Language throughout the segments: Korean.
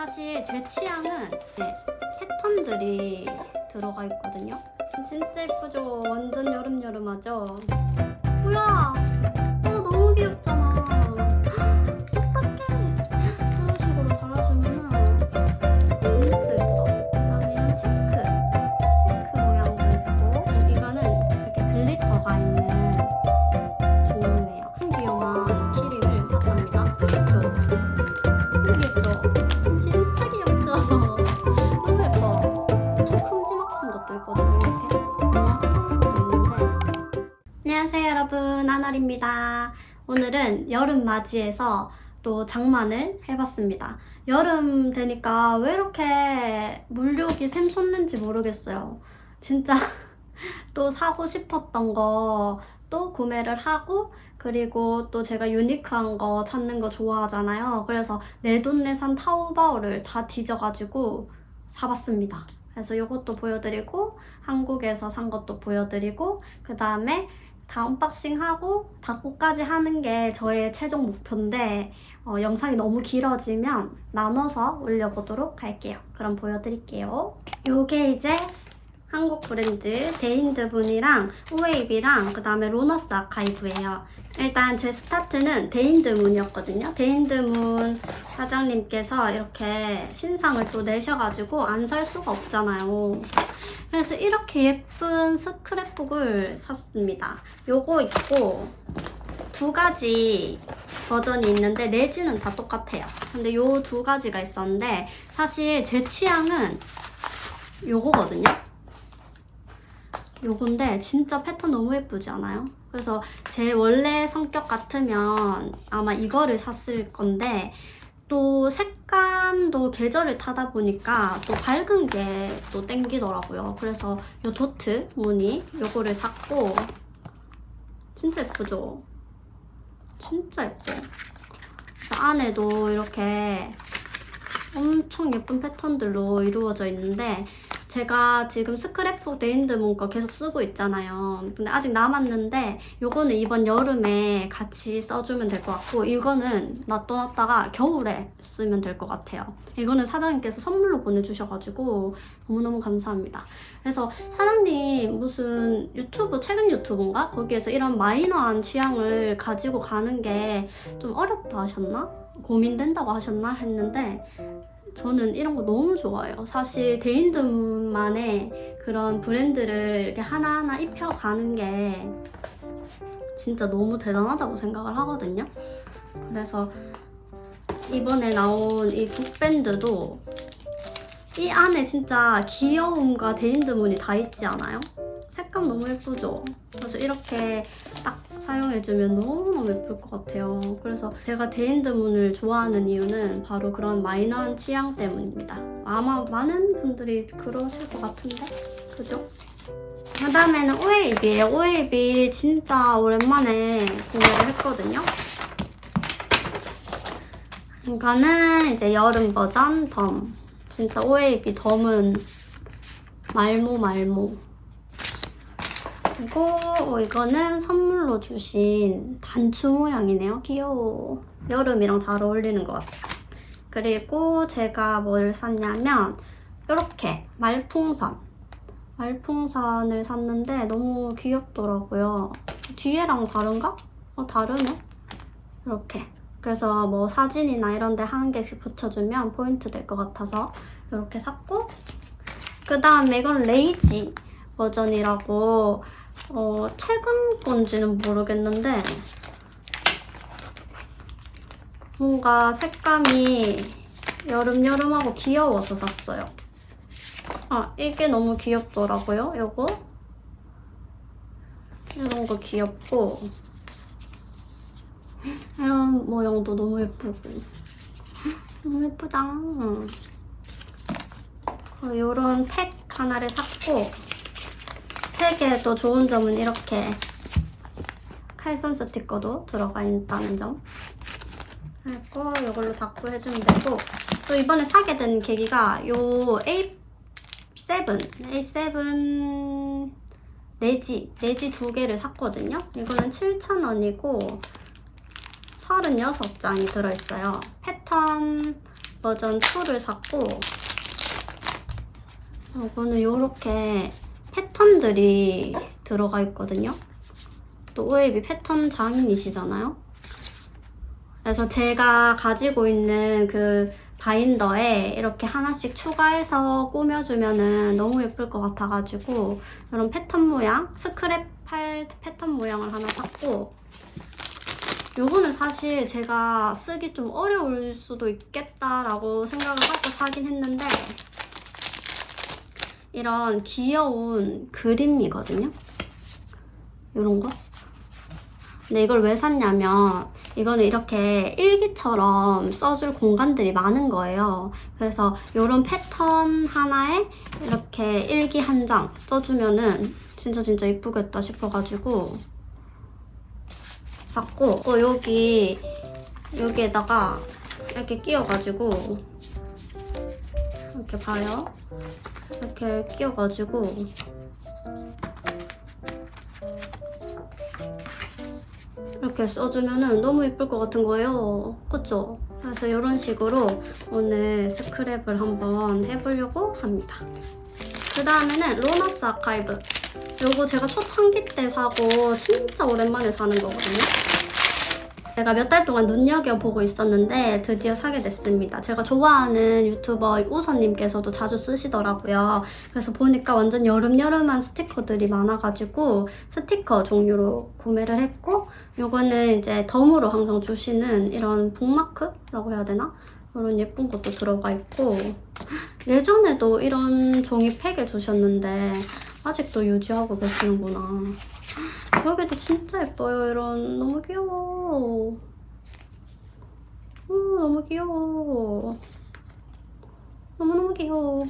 사실 제 취향은 네, 패턴들이 들어가 있거든요. 진짜 예쁘죠? 완전 여름여름하죠? 뭐야? 어, 너무 귀엽잖아. 아날입니다. 오늘은 여름 맞이해서 또 장만을 해봤습니다. 여름 되니까 왜 이렇게 물욕이 샘솟는지 모르겠어요. 진짜 또 사고 싶었던 거 또 구매를 하고 그리고 또 제가 유니크한 거 찾는 거 좋아하잖아요. 그래서 내돈내산 타오바오를 다 뒤져가지고 사봤습니다. 그래서 이것도 보여드리고 한국에서 산 것도 보여드리고 그 다음에 다 언박싱하고 닫고까지 하는 게 저의 최종 목표인데 어, 영상이 너무 길어지면 나눠서 올려보도록 할게요. 그럼 보여드릴게요. 요게 이제 한국 브랜드 데인드 문이랑 우웨이비랑 그 다음에 로너스 아카이브예요. 일단 제 스타트는 데인드 문이었거든요. 데인드 문 사장님께서 이렇게 신상을 또 내셔가지고 안 살 수가 없잖아요. 그래서 이렇게 예쁜 스크랩북을 샀습니다. 요거 있고 두 가지 버전이 있는데 내지는 다 똑같아요. 근데 요 두 가지가 있었는데 사실 제 취향은 요거거든요. 요건데 진짜 패턴 너무 예쁘지 않아요? 그래서 제 원래 성격 같으면 아마 이거를 샀을 건데 또 색감도 계절을 타다 보니까 또 밝은 게 또 땡기더라고요. 그래서 요 도트 무늬 요거를 샀고 진짜 예쁘죠? 진짜 예뻐. 안에도 이렇게 엄청 예쁜 패턴들로 이루어져 있는데 제가 지금 스크랩북 네인드 문거 계속 쓰고 있잖아요. 근데 아직 남았는데 요거는 이번 여름에 같이 써주면 될 것 같고 이거는 놔둬놨다가 겨울에 쓰면 될 것 같아요. 이거는 사장님께서 선물로 보내주셔가지고 너무너무 감사합니다. 그래서 사장님 무슨 유튜브 최근 유튜브인가? 거기에서 이런 마이너한 취향을 가지고 가는 게 좀 어렵다 하셨나? 고민된다고 하셨나? 했는데 저는 이런 거 너무 좋아해요. 사실 데인드만의 그런 브랜드를 이렇게 하나하나 입혀가는 게 진짜 너무 대단하다고 생각을 하거든요. 그래서 이번에 나온 이 북밴드도 이 안에 진짜 귀여움과 데인드문이 다 있지 않아요? 색감 너무 예쁘죠? 그래서 이렇게 딱 사용해주면 너무너무 예쁠 것 같아요. 그래서 제가 데인드문을 좋아하는 이유는 바로 그런 마이너한 취향 때문입니다. 아마 많은 분들이 그러실 것 같은데? 그죠? 그 다음에는 오에이비예요. 오에이비 진짜 오랜만에 구매를 했거든요. 이거는 이제 여름 버전 덤. 진짜 오에이비 덤은 말모 말모. 그리고 어, 이거는 선물로 주신 단추 모양이네요. 귀여워. 여름이랑 잘 어울리는 것 같아요. 그리고 제가 뭘 샀냐면 이렇게 말풍선. 말풍선을 샀는데 너무 귀엽더라고요. 뒤에랑 다른가? 어, 다르네. 이렇게. 그래서 뭐 사진이나 이런 데 한 개씩 붙여주면 포인트 될 것 같아서 이렇게 샀고 그 다음에 이건 레이지 버전이라고 어, 최근 건지는 모르겠는데 뭔가 색감이 여름여름하고 귀여워서 샀어요. 아, 이게 너무 귀엽더라고요, 요거. 이런 거 귀엽고 이런 모양도 너무 예쁘고 너무 예쁘다. 어, 요런 팩 하나를 샀고 팩의 또 좋은 점은 이렇게 칼선 스티커도 들어가 있다는 점. 그리고 이걸로 닦고 해주면 되고 또 이번에 사게 된 계기가 요 A7 A7 내지 내지 두 개를 샀거든요. 이거는 7,000원이고 36장이 들어있어요. 패턴 버전 2를 샀고 이거는 이렇게 패턴들이 들어가 있거든요. 또 오에비 패턴 장인이시잖아요. 그래서 제가 가지고 있는 그 바인더에 이렇게 하나씩 추가해서 꾸며주면은 너무 예쁠 것 같아가지고 이런 패턴 모양, 스크랩 팔 패턴 모양을 하나 샀고 요거는 사실 제가 쓰기 좀 어려울 수도 있겠다라고 생각을 하고 사긴 했는데 이런 귀여운 그림이거든요. 이런 거. 근데 이걸 왜 샀냐면 이거는 이렇게 일기처럼 써줄 공간들이 많은 거예요. 그래서 이런 패턴 하나에 이렇게 일기 한 장 써주면은 진짜 진짜 이쁘겠다 싶어가지고 샀고 또 여기 여기에다가 이렇게 끼워가지고 이렇게 봐요. 이렇게 끼워가지고 이렇게 써주면은 너무 예쁠 것 같은 거예요. 그쵸? 그래서 이런 식으로 오늘 스크랩을 한번 해보려고 합니다. 그 다음에는 로너스 아카이브. 요거 제가 초창기 때 사고 진짜 오랜만에 사는 거거든요. 제가 몇 달 동안 눈여겨보고 있었는데 드디어 사게 됐습니다. 제가 좋아하는 유튜버 우선님께서도 자주 쓰시더라고요. 그래서 보니까 완전 여름여름한 스티커들이 많아가지고 스티커 종류로 구매를 했고 요거는 이제 덤으로 항상 주시는 이런 북마크라고 해야 되나? 이런 예쁜 것도 들어가 있고 예전에도 이런 종이 팩을 주셨는데 아직도 유지하고 계시는구나. 여기도 진짜 예뻐요. 이런 너무 귀여워. 음, 너무 귀여워. 너무너무 귀여워.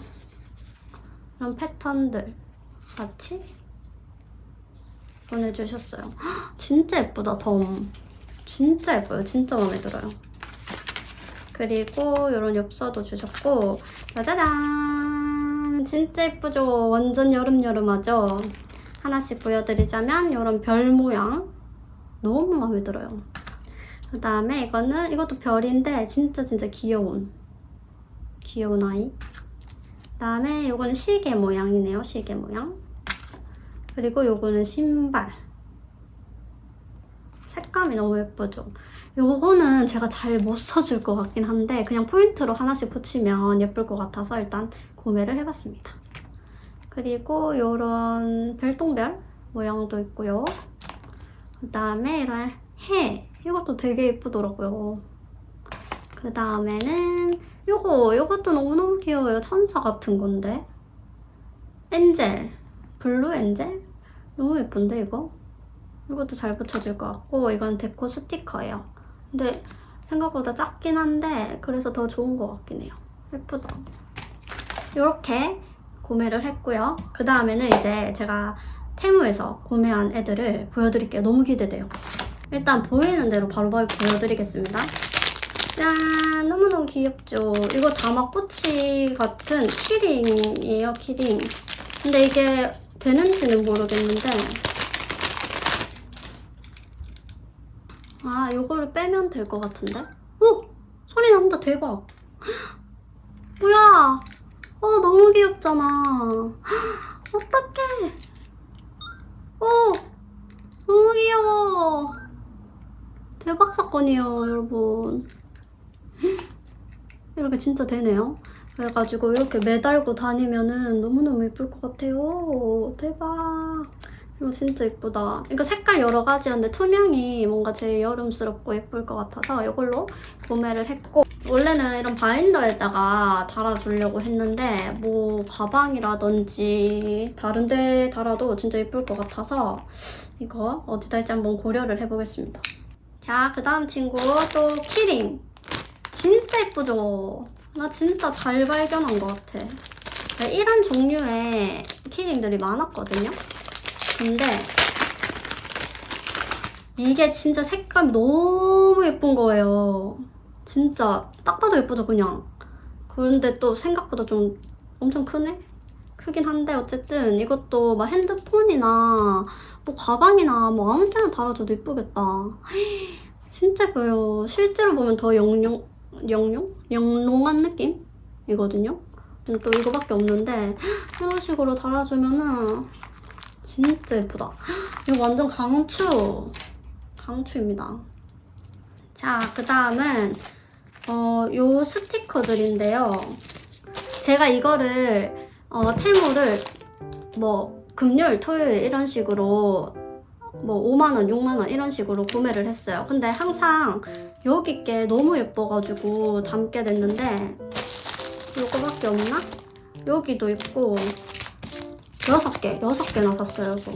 이런 패턴들 같이 보내주셨어요. 헉, 진짜 예쁘다, 덤. 진짜 예뻐요. 진짜 마음에 들어요. 그리고 이런 엽서도 주셨고 짜자잔 진짜 예쁘죠? 완전 여름여름하죠? 하나씩 보여드리자면 이런 별 모양 너무 마음에 들어요. 그 다음에 이거는 이것도 별인데 진짜 진짜 귀여운 귀여운 아이. 그 다음에 이거는 시계 모양이네요. 시계 모양. 그리고 요거는 신발. 색감이 너무 예쁘죠? 요거는 제가 잘 못 써줄 것 같긴 한데 그냥 포인트로 하나씩 붙이면 예쁠 것 같아서 일단 구매를 해봤습니다. 그리고 요런 별똥별 모양도 있고요. 그 다음에 이런 해 이것도 되게 예쁘더라고요. 그 다음에는 요거 요것도 너무너무 귀여워요. 천사 같은 건데 엔젤 블루 엔젤 너무 예쁜데 이거? 이것도 잘 붙여줄 것 같고 이건 데코 스티커예요. 근데 생각보다 작긴 한데 그래서 더 좋은 것 같긴 해요. 예쁘다. 이렇게 구매를 했고요. 그 다음에는 이제 제가 테무에서 구매한 애들을 보여드릴게요. 너무 기대돼요. 일단 보이는 대로 바로바로 보여드리겠습니다. 짠! 너무너무 귀엽죠? 이거 다마꼬치 같은 키링이에요, 키링. 근데 이게 되는지는 모르겠는데 아, 요거를 빼면 될 것 같은데? 오! 소리 난다, 대박! 뭐야! 어, 너무 귀엽잖아. 어떡해! 오! 너무 대박 사건이에요, 여러분. 이렇게 진짜 되네요. 그래가지고 이렇게 매달고 다니면은 너무너무 예쁠 것 같아요. 대박! 이거 진짜 예쁘다. 이거 색깔 여러 가지였는데 투명이 뭔가 제일 여름스럽고 예쁠 것 같아서 이걸로 구매를 했고 원래는 이런 바인더에다가 달아주려고 했는데 뭐 가방이라든지 다른 데 달아도 진짜 예쁠 것 같아서 이거 어디다 할지 한번 고려를 해보겠습니다. 자, 그 다음 친구 또 키링. 진짜 예쁘죠? 나 진짜 잘 발견한 것 같아. 네, 이런 종류의 키링들이 많았거든요. 근데 이게 진짜 색감 너무 예쁜 거예요. 진짜 딱 봐도 예쁘죠, 그냥. 그런데 또 생각보다 좀 엄청 크네? 크긴 한데 어쨌든 이것도 막 핸드폰이나 뭐 가방이나 뭐 아무 데나 달아줘도 예쁘겠다. 진짜 예뻐요. 실제로 보면 더 영영 영롱? 영롱한 느낌이거든요. 또 이거밖에 없는데 이런 식으로 달아주면은 진짜 예쁘다. 이거 완전 강추. 강추입니다. 자, 그 다음은 어, 요 스티커들인데요. 제가 이거를 어, 테무를 뭐 금요일, 토요일 이런 식으로 뭐 5만원, 6만원 이런 식으로 구매를 했어요. 근데 항상 여기 게 너무 예뻐가지고 담게 됐는데 요거밖에 없나? 여기도 있고 여섯 개, 여섯 개나 샀어요, 이거.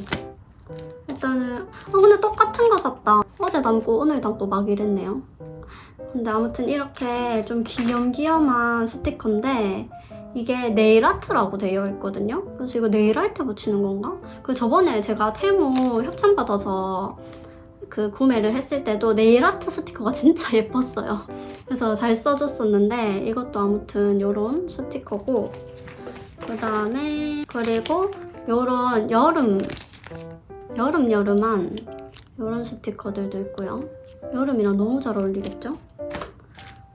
일단은 아 근데 똑같은 거 샀다. 어제 담고 오늘 담고 막 이랬네요. 근데 아무튼 이렇게 좀 귀염귀염한 스티커인데 이게 네일 아트라고 되어 있거든요. 그래서 이거 네일 아트 붙이는 건가? 그 저번에 제가 테무 협찬 받아서 그 구매를 했을 때도 네일 아트 스티커가 진짜 예뻤어요. 그래서 잘 써줬었는데 이것도 아무튼 요런 스티커고 그 다음에 그리고 요런 여름 여름 여름한 요런 스티커들도 있고요. 여름이랑 너무 잘 어울리겠죠?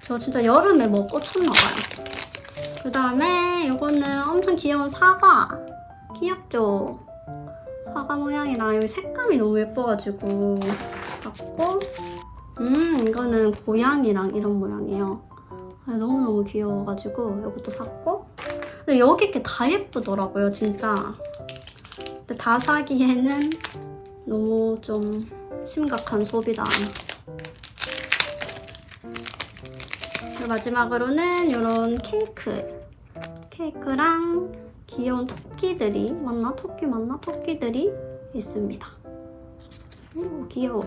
저 진짜 여름에 뭐 꽂혔나봐요. 그 다음에 이거는 엄청 귀여운 사과. 귀엽죠? 사과 모양이랑 여기 색감이 너무 예뻐가지고 샀고 음 이거는 고양이랑 이런 모양이에요. 아, 너무너무 귀여워가지고 이것도 샀고 근데 여기 게 다 예쁘더라고요 진짜. 근데 다 사기에는 너무 좀 심각한 소비다. 마지막으로는 이런 케이크. 케이크랑 귀여운 토끼들이, 맞나? 토끼 맞나? 토끼들이 있습니다. 오, 귀여워.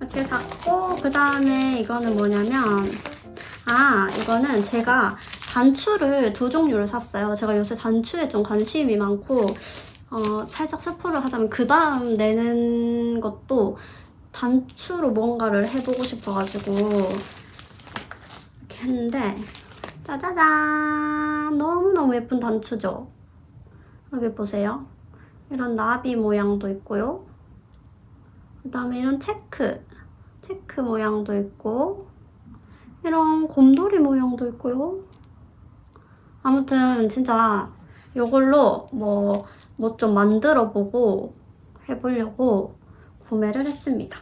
이렇게 샀고, 그 다음에 이거는 뭐냐면, 아, 이거는 제가 단추를 두 종류를 샀어요. 제가 요새 단추에 좀 관심이 많고, 어, 살짝 스포를 하자면 그 다음 내는 것도 단추로 뭔가를 해보고 싶어가지고 이렇게 했는데 짜자잔 너무너무 예쁜 단추죠? 여기 보세요. 이런 나비 모양도 있고요. 그 다음에 이런 체크, 체크 모양도 있고 이런 곰돌이 모양도 있고요. 아무튼 진짜 이걸로 뭐 뭐 좀 만들어 보고 해보려고 구매를 했습니다.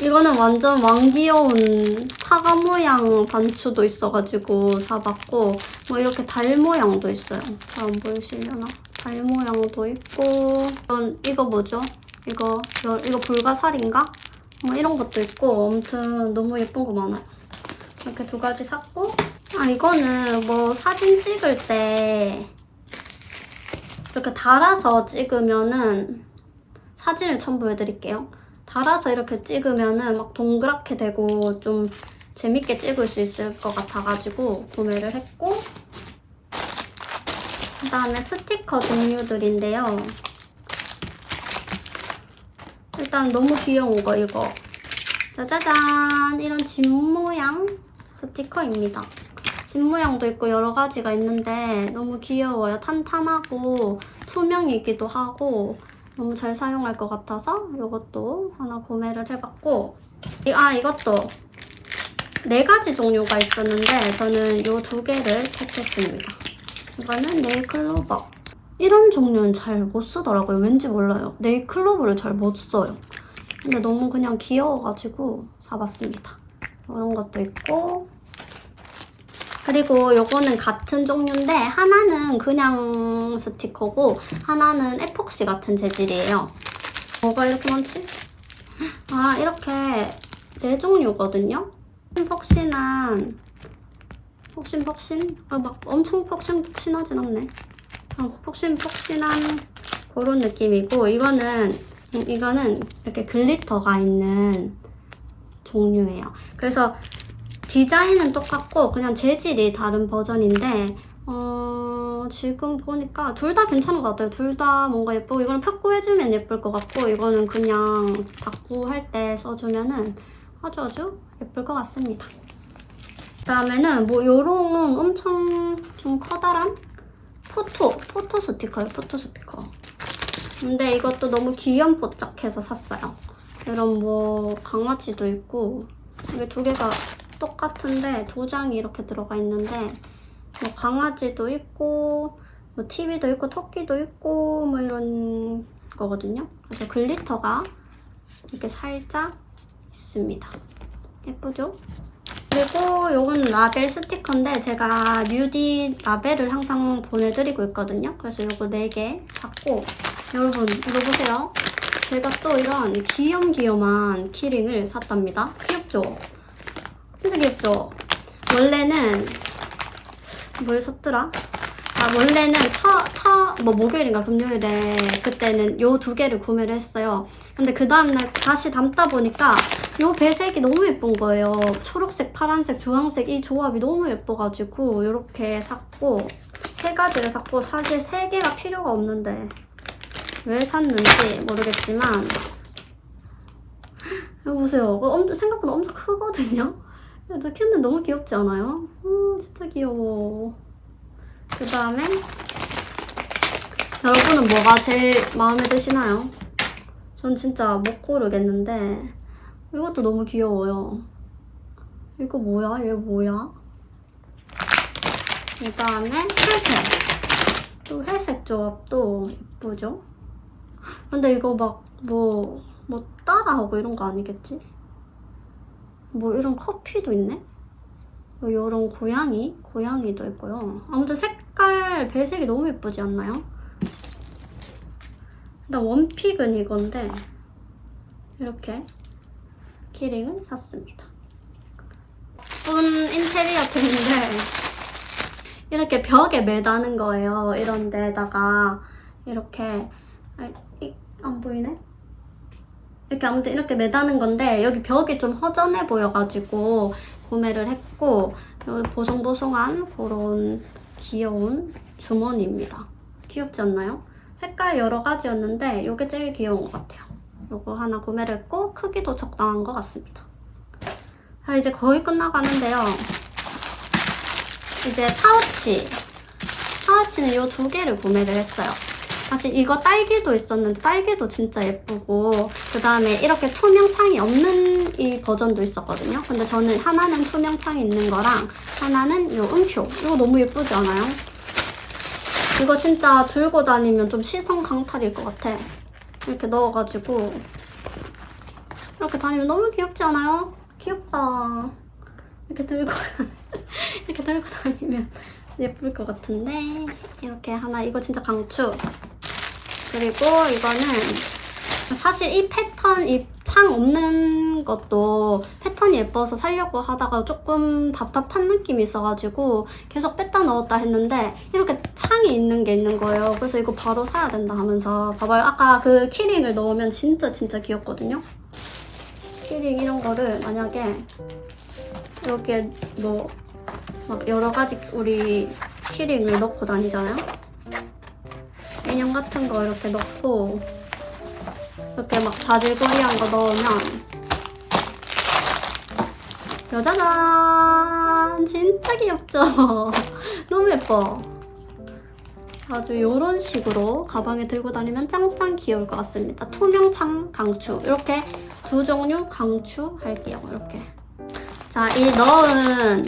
이거는 완전 왕귀여운 사과 모양 단추도 있어가지고 사봤고 뭐 이렇게 달 모양도 있어요. 잘 안 보이시려나? 달 모양도 있고 이런 이거 뭐죠? 이거 여- 이거 불가사리인가? 뭐 이런 것도 있고 아무튼 너무 예쁜 거 많아요. 이렇게 두 가지 샀고 아 이거는 뭐 사진 찍을 때 이렇게 달아서 찍으면은 사진을 첨부해드릴게요. 달아서 이렇게 찍으면은 막 동그랗게 되고 좀 재밌게 찍을 수 있을 것 같아가지고 구매를 했고 그 다음에 스티커 종류들인데요. 일단 너무 귀여운 거 이거 짜자잔 이런 집 모양 스티커입니다. 집 모양도 있고 여러 가지가 있는데 너무 귀여워요. 탄탄하고 투명이기도 하고 너무 잘 사용할 것 같아서 이것도 하나 구매를 해봤고 이- 아 이것도 네 가지 종류가 있었는데 저는 이 두 개를 택했습니다. 이거는 네일클로버 이런 종류는 잘 못 쓰더라고요. 왠지 몰라요. 네일클로버를 잘 못 써요. 근데 너무 그냥 귀여워가지고 사봤습니다. 이런 것도 있고 그리고 요거는 같은 종류인데 하나는 그냥 스티커고 하나는 에폭시 같은 재질이에요. 뭐가 이렇게 많지? 아 이렇게 네 종류거든요. 폭신폭신한 폭신폭신? 아 막 엄청 폭신폭신하진 않네. 아, 폭신폭신한 그런 느낌이고 이거는 음, 이거는 이렇게 글리터가 있는 종류예요. 그래서 디자인은 똑같고 그냥 재질이 다른 버전인데 어, 지금 보니까 둘 다 괜찮은 것 같아요. 둘 다 뭔가 예쁘고 이거는 펴고 해주면 예쁠 것 같고 이거는 그냥 닦고 할 때 써주면은 아주 아주 예쁠 것 같습니다. 그다음에는 뭐 요런 엄청 좀 커다란 포토 포토 스티커예요. 포토 스티커. 근데 이것도 너무 귀염뽀짝해서 샀어요. 이런 뭐 강아지도 있고 이게 두 개가 똑같은데 두 장이 이렇게 들어가 있는데 뭐 강아지도 있고 뭐 TV도 있고 토끼도 있고 뭐 이런 거거든요. 그래서 글리터가 이렇게 살짝 있습니다. 예쁘죠? 그리고 요건 라벨 스티커인데 제가 뉴디 라벨을 항상 보내드리고 있거든요. 그래서 요거 4개 샀고 여러분 이거 보세요. 제가 또 이런 귀염귀염한 키링을 샀답니다. 귀엽죠? 귀엽죠? 원래는 뭘 샀더라? 아 원래는 처처뭐 목요일인가 금요일에 그때는 요 두 개를 구매를 했어요. 근데 그 다음날 다시 담다 보니까 요 배색이 너무 예쁜 거예요. 초록색, 파란색, 주황색 이 조합이 너무 예뻐가지고 이렇게 샀고 세 가지를 샀고 사실 세 개가 필요가 없는데 왜 샀는지 모르겠지만 이거 보세요. 생각보다 엄청 크거든요. 근데 캔들 너무 귀엽지 않아요? 음, 진짜 귀여워. 그 다음에 여러분은 뭐가 제일 마음에 드시나요? 전 진짜 못 고르겠는데 이것도 너무 귀여워요. 이거 뭐야? 얘 뭐야? 그 다음에 회색. 또 회색 조합도 예쁘죠? 근데 이거 막 뭐, 뭐 따라하고 이런 거 아니겠지? 뭐 이런 커피도 있네? 뭐 이런 고양이? 고양이도 있고요. 아무튼 색깔, 배색이 너무 예쁘지 않나요? 일단 원픽은 이건데 이렇게 키링을 샀습니다. 예쁜 인테리어 템인데 이렇게 벽에 매다는 거예요. 이런 데다가 이렇게 아, 이- 안 보이네? 이렇게 아무튼 이렇게 매다는 건데 여기 벽이 좀 허전해 보여가지고 구매를 했고 보송보송한 그런 귀여운 주머니입니다. 귀엽지 않나요? 색깔 여러 가지였는데 이게 제일 귀여운 것 같아요. 이거 하나 구매를 했고 크기도 적당한 것 같습니다. 자 이제 거의 끝나가는데요. 이제 파우치. 파우치는 이 두 개를 구매를 했어요. 사실 이거 딸기도 있었는데 딸기도 진짜 예쁘고 그 다음에 이렇게 투명창이 없는 이 버전도 있었거든요. 근데 저는 하나는 투명창이 있는 거랑 하나는 이 음표. 이거 너무 예쁘지 않아요? 이거 진짜 들고 다니면 좀 시선 강탈일 것 같아. 이렇게 넣어가지고 이렇게 다니면 너무 귀엽지 않아요? 귀엽다. 이렇게 들고 이렇게 들고 다니면 예쁠 것 같은데 이렇게 하나 이거 진짜 강추. 그리고 이거는 사실 이 패턴 이 창 없는 것도 패턴이 예뻐서 살려고 하다가 조금 답답한 느낌이 있어가지고 계속 뺐다 넣었다 했는데 이렇게 창이 있는 게 있는 거예요. 그래서 이거 바로 사야 된다 하면서 봐봐요. 아까 그 키링을 넣으면 진짜 진짜 귀엽거든요. 키링 이런 거를 만약에 여기에 뭐막 여러 가지 우리 키링을 넣고 다니잖아요. 인형 같은 거 이렇게 넣고 이렇게 막 자질구리한 거 넣으면 짜자잔! 진짜 귀엽죠? 너무 예뻐. 아주 이런 식으로 가방에 들고 다니면 짱짱 귀여울 것 같습니다. 투명창 강추. 이렇게 두 종류 강추할게요. 이렇게. 자 이 넣은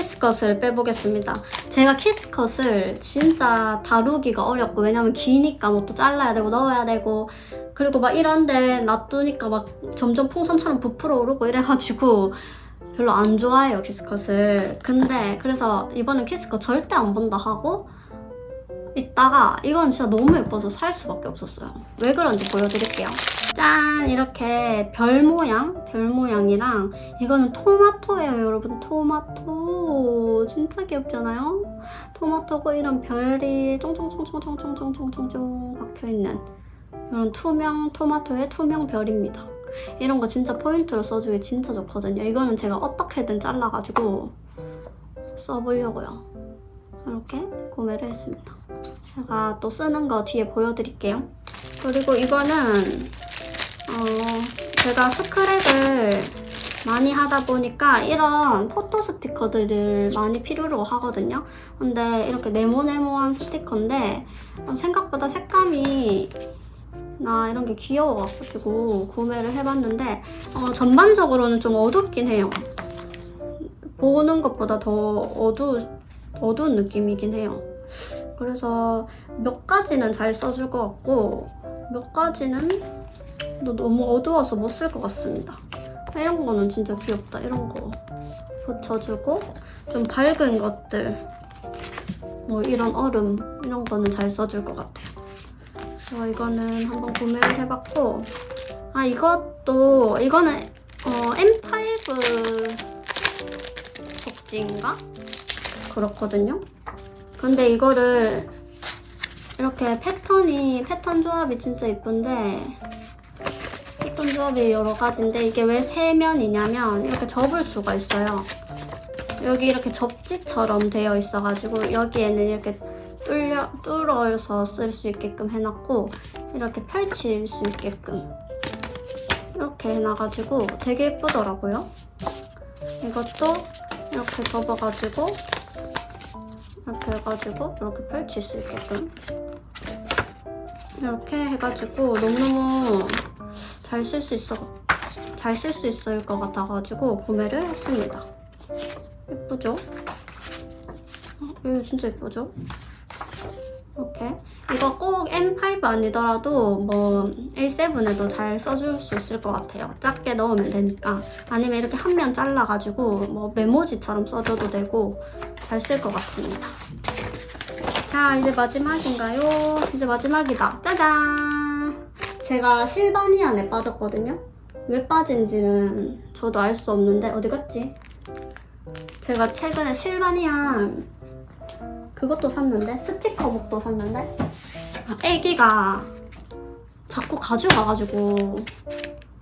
키스컷을 빼보겠습니다. 제가 키스컷을 진짜 다루기가 어렵고 왜냐면 기니까 뭐 또 잘라야 되고 넣어야 되고 그리고 막 이런데 놔두니까 막 점점 풍선처럼 부풀어 오르고 이래가지고 별로 안 좋아해요 키스컷을. 근데 그래서 이번엔 키스컷 절대 안 본다 하고 있다가 이건 진짜 너무 예뻐서 살 수밖에 없었어요. 왜 그런지 보여드릴게요. 짠! 이렇게 별 모양, 별 모양이랑 이거는 토마토예요, 여러분. 토마토. 진짜 귀엽잖아요? 토마토고 이런 별이 쫑쫑쫑쫑쫑쫑쫑쫑쫑쫑 박혀있는 이런 투명 토마토의 투명 별입니다. 이런 거 진짜 포인트로 써주기 진짜 좋거든요. 이거는 제가 어떻게든 잘라가지고 써보려고요. 이렇게 구매를 했습니다. 제가 또 쓰는 거 뒤에 보여드릴게요. 그리고 이거는 어, 제가 스크랩을 많이 하다 보니까 이런 포토 스티커들을 많이 필요로 하거든요. 근데 이렇게 네모네모한 스티커인데 어, 생각보다 색감이 나 이런 게 귀여워가지고 구매를 해봤는데 어, 전반적으로는 좀 어둡긴 해요. 보는 것보다 더 어두, 어두운 느낌이긴 해요. 그래서 몇 가지는 잘 써줄 것 같고 몇 가지는 또 너무 어두워서 못 쓸 것 같습니다. 이런 거는 진짜 귀엽다. 이런 거 붙여주고 좀 밝은 것들 뭐 이런 얼음 이런 거는 잘 써줄 것 같아요. 그래서 이거는 한번 구매를 해봤고 아 이것도 이거는 어, M5 복지인가? 그렇거든요. 근데 이거를 이렇게 패턴이 패턴 조합이 진짜 이쁜데 패턴 조합이 여러 가지인데 이게 왜 세 면이냐면 이렇게 접을 수가 있어요. 여기 이렇게 접지처럼 되어 있어가지고 여기에는 이렇게 뚫려 뚫어서 쓸 수 있게끔 해놨고 이렇게 펼칠 수 있게끔 이렇게 해놔가지고 되게 예쁘더라고요. 이것도 이렇게 접어가지고 이렇게 해가지고 이렇게 펼칠 수 있게끔 이렇게 해가지고 너무너무 잘 쓸 수 있어 잘 쓸 수 있을 것 같아가지고 구매를 했습니다. 예쁘죠? 어, 이거 진짜 예쁘죠? 이렇게 이거 꼭 M5 아니더라도 뭐 A7에도 잘 써줄 수 있을 것 같아요. 작게 넣으면 되니까 아니면 이렇게 한 면 잘라가지고 뭐 메모지처럼 써줘도 되고 잘 쓸 것 같습니다. 자 이제 마지막인가요? 이제 마지막이다. 짜잔! 제가 실바니안에 빠졌거든요. 왜 빠진지는 저도 알 수 없는데 어디 갔지? 제가 최근에 실바니안 그것도 샀는데? 스티커북도 샀는데? 아, 애기가 자꾸 가져가가지고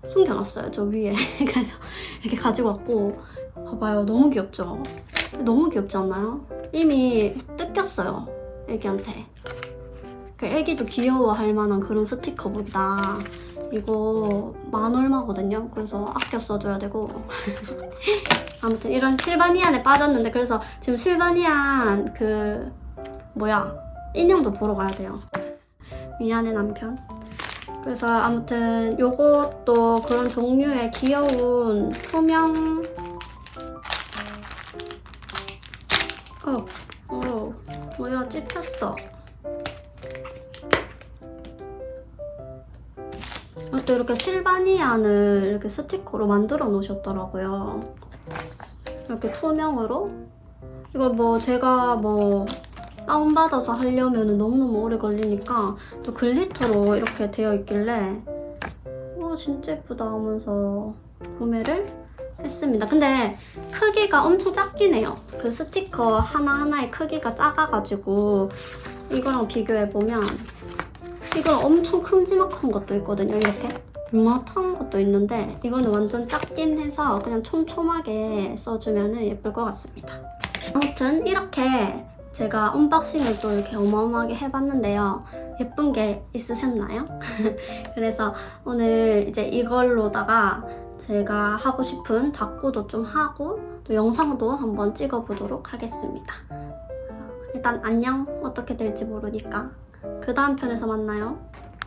숨겨놨어요 저 위에. 그래서 이렇게 가지고 왔고. 봐봐요 너무 귀엽죠? 너무 귀엽지 않나요? 이미 뜯겼어요 애기한테. 그 애기도 귀여워할 만한 그런 스티커북이다 이거 만 얼마거든요? 그래서 아껴 써줘야 되고 아무튼 이런 실바니안에 빠졌는데 그래서 지금 실바니안 그 뭐야 인형도 보러 가야 돼요. 미안해 남편. 그래서 아무튼 요것도 그런 종류의 귀여운 투명 어, 어 뭐야 찝혔어. 또 이렇게 실바니안을 이렇게 스티커로 만들어 놓으셨더라고요. 이렇게 투명으로 이거 뭐 제가 뭐 다운받아서 하려면 너무너무 오래 걸리니까 또 글리터로 이렇게 되어 있길래 와 진짜 예쁘다 하면서 구매를 했습니다. 근데 크기가 엄청 작긴 해요. 그 스티커 하나하나의 크기가 작아가지고 이거랑 비교해보면 이건 엄청 큼지막한 것도 있거든요. 이렇게 요만한 것도 있는데 이거는 완전 작긴 해서 그냥 촘촘하게 써주면 예쁠 것 같습니다. 아무튼 이렇게 제가 언박싱을 또 이렇게 어마어마하게 해봤는데요. 예쁜 게 있으셨나요? 그래서 오늘 이제 이걸로다가 제가 하고 싶은 다꾸도 좀 하고 또 영상도 한번 찍어보도록 하겠습니다. 일단 안녕 어떻게 될지 모르니까 그 다음 편에서 만나요.